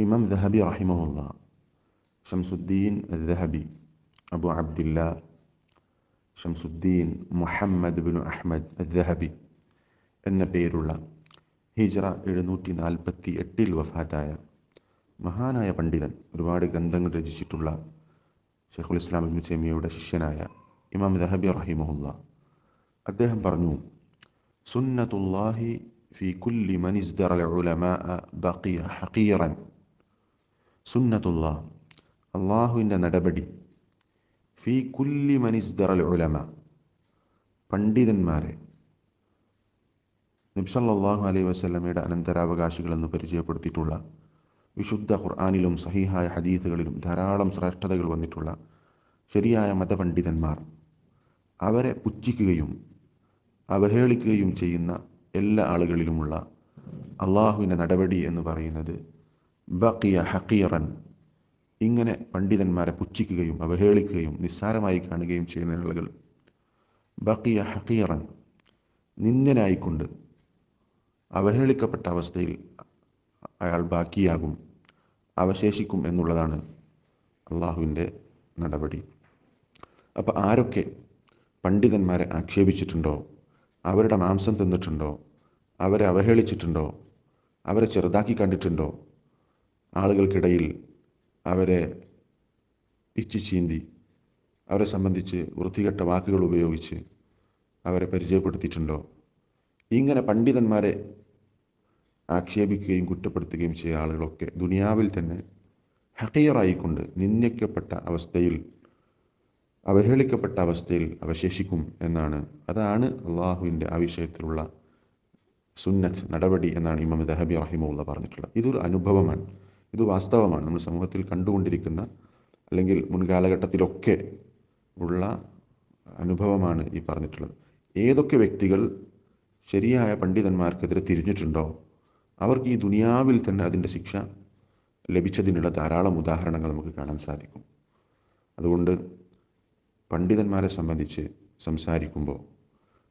ഇമാം ദഹബി റഹിമഹുല്ല Shamsuddin Dhahabi Abu Abdillah Shamsuddin Muhammad bin Ahmad Dhahabi എന്ന പേരുള്ള ഹിജ്റ എഴുന്നൂറ്റി നാൽപ്പത്തി എട്ടിൽ വഫാറ്റായ മഹാനായ പണ്ഡിതൻ ഒരുപാട് ഗ്രന്ഥങ്ങൾ രചിച്ചിട്ടുള്ള ഷെയ്ഖുൽ ഇസ്ലാം ഇബ്നു തൈമിയയുടെ ശിഷ്യനായ ഇമാം ദഹബി റഹിമഹുല്ല അദ്ദേഹം പറഞ്ഞു സുന്നത്തുല്ലാഹി ഫി കുല്ലി മൻ ഇസ്ദറ ഉലമാ ബഖിയ ഹഖീറൻ സുന്നത്തുല്ലാ അള്ളാഹുവിന്റെ നടപടി. ഫീ കുല്ലി മനിസ്ദറൽ ഉലമ. പണ്ഡിതന്മാരെ. നബ്സല്ലാഹു അലൈഹി വസ്ലമയുടെ അനന്തരാവകാശികളെന്ന് പരിചയപ്പെടുത്തിയിട്ടുള്ള വിശുദ്ധ ഖുർആാനിലും സഹിഹായ ഹദീസുകളിലും ധാരാളം ശ്രേഷ്ഠതകൾ വന്നിട്ടുള്ള ശരിയായ മതപണ്ഡിതന്മാർ. അവരെ പുച്ഛിക്കുകയും അവഹേളിക്കുകയും ചെയ്യുന്ന എല്ലാ ആളുകളിലുമുള്ള അള്ളാഹുവിന്റെ നടപടി എന്ന് പറയുന്നത് ബക്കിയ ഹക്കീറൻ ഇങ്ങനെ പണ്ഡിതന്മാരെ പുച്ഛിക്കുകയും അവഹേളിക്കുകയും നിസ്സാരമായി കാണുകയും ചെയ്യുന്ന ആളുകൾ. ബക്കിയ ഹക്കീറൻ നിന്ദനായിക്കൊണ്ട് അവഹേളിക്കപ്പെട്ട അവസ്ഥയിൽ അയാൾ ബാക്കിയാകും അവശേഷിക്കും എന്നുള്ളതാണ് അള്ളാഹുവിന്റെ നടപടി. അപ്പോൾ ആരൊക്കെ പണ്ഡിതന്മാരെ ആക്ഷേപിച്ചിട്ടുണ്ടോ? അവരുടെ മാംസം തിന്നിട്ടുണ്ടോ? അവരെ അവഹേളിച്ചിട്ടുണ്ടോ? അവരെ ചെറുതാക്കി കണ്ടിട്ടുണ്ടോ? ആളുകൾക്കിടയിൽ അവരെ പിച്ചു ചീന്തി അവരെ സംബന്ധിച്ച് വൃത്തികെട്ട വാക്കുകൾ ഉപയോഗിച്ച് അവരെ പരിചയപ്പെടുത്തിയിട്ടുണ്ടോ? ഇങ്ങനെ പണ്ഡിതന്മാരെ ആക്ഷേപിക്കുകയും കുറ്റപ്പെടുത്തുകയും ചെയ്യുന്ന ആളുകളൊക്കെ ദുനിയാവിൽ തന്നെ ഹക്കീറായിക്കൊണ്ട് നിന്ദിക്കപ്പെട്ട അവസ്ഥയിൽ അവഹേളിക്കപ്പെട്ട അവസ്ഥയിൽ അവശേഷിക്കും എന്നാണ്. അതാണ് അള്ളാഹുവിന്റെ ആ വിഷയത്തിലുള്ള സുന്നത്ത് നടപടി എന്നാണ് ഇമാം ദഹബി റഹിമുള്ള പറഞ്ഞിട്ടുള്ളത്. ഇതൊരു അനുഭവമാണ്. ഇത് വാസ്തവമാണ്. നമ്മൾ സമൂഹത്തിൽ കണ്ടുകൊണ്ടിരിക്കുന്ന അല്ലെങ്കിൽ മുൻകാലഘട്ടത്തിലൊക്കെ ഉള്ള അനുഭവമാണ് ഈ പറഞ്ഞിട്ടുള്ളത്. ഏതൊക്കെ വ്യക്തികൾ ശരിയായ പണ്ഡിതന്മാർക്കെതിരെ തിരിഞ്ഞിട്ടുണ്ടോ? അവർക്ക് ഈ ദുനിയാവിൽ തന്നെ അതിന്റെ ശിക്ഷ ലഭിച്ചതിനുള്ള ധാരാളം ഉദാഹരണങ്ങൾ നമുക്ക് കാണാൻ സാധിക്കും. അതുകൊണ്ട് പണ്ഡിതന്മാരെ സംബന്ധിച്ച് സംസാരിക്കുമ്പോൾ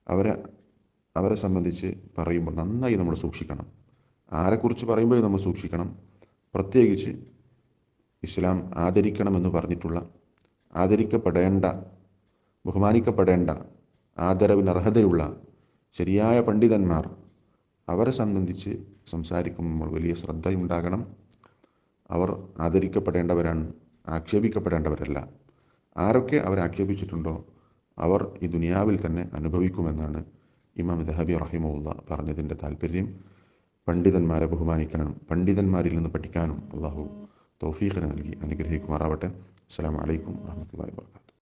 അവരെ അവരെ സംബന്ധിച്ച് പറയുമ്പോൾ നന്നായി നമ്മൾ സൂക്ഷിക്കണം. ആരെക്കുറിച്ച് പറയുമ്പോൾ നമ്മൾ സൂക്ഷിക്കണം. പ്രത്യേകിച്ച് ഇസ്ലാം ആദരിക്കണമെന്ന് പറഞ്ഞിട്ടുള്ള ആദരിക്കപ്പെടേണ്ട ബഹുമാനിക്കപ്പെടേണ്ട ആദരവിന് അർഹതയുള്ള ശരിയായ പണ്ഡിതന്മാർ അവരെ സംബന്ധിച്ച് സംസാരിക്കുമ്പോൾ വലിയ ശ്രദ്ധയുണ്ടാകണം. അവർ ആദരിക്കപ്പെടേണ്ടവരാണ് ആക്ഷേപിക്കപ്പെടേണ്ടവരല്ല. ആരൊക്കെ അവരെ ആക്ഷേപിച്ചിട്ടുണ്ടോ അവർ ഈ ദുനിയാവിൽ തന്നെ അനുഭവിക്കുമെന്നാണ് ഇമാം ദഹബി റഹിമുള്ള പറഞ്ഞതിന്റെ താല്പര്യം പണ്ഡിതന്മാരെ ബഹുമാനിക്കാനും പണ്ഡിതന്മാരിൽ നിന്ന് പഠിക്കാനും അള്ളാഹു തൗഫീഖിന് നൽകി അനുഗ്രഹിക്കുമാറാവട്ടെ. അസ്സാം വലൈക്കും വാഹമത്തല്ലാ വാ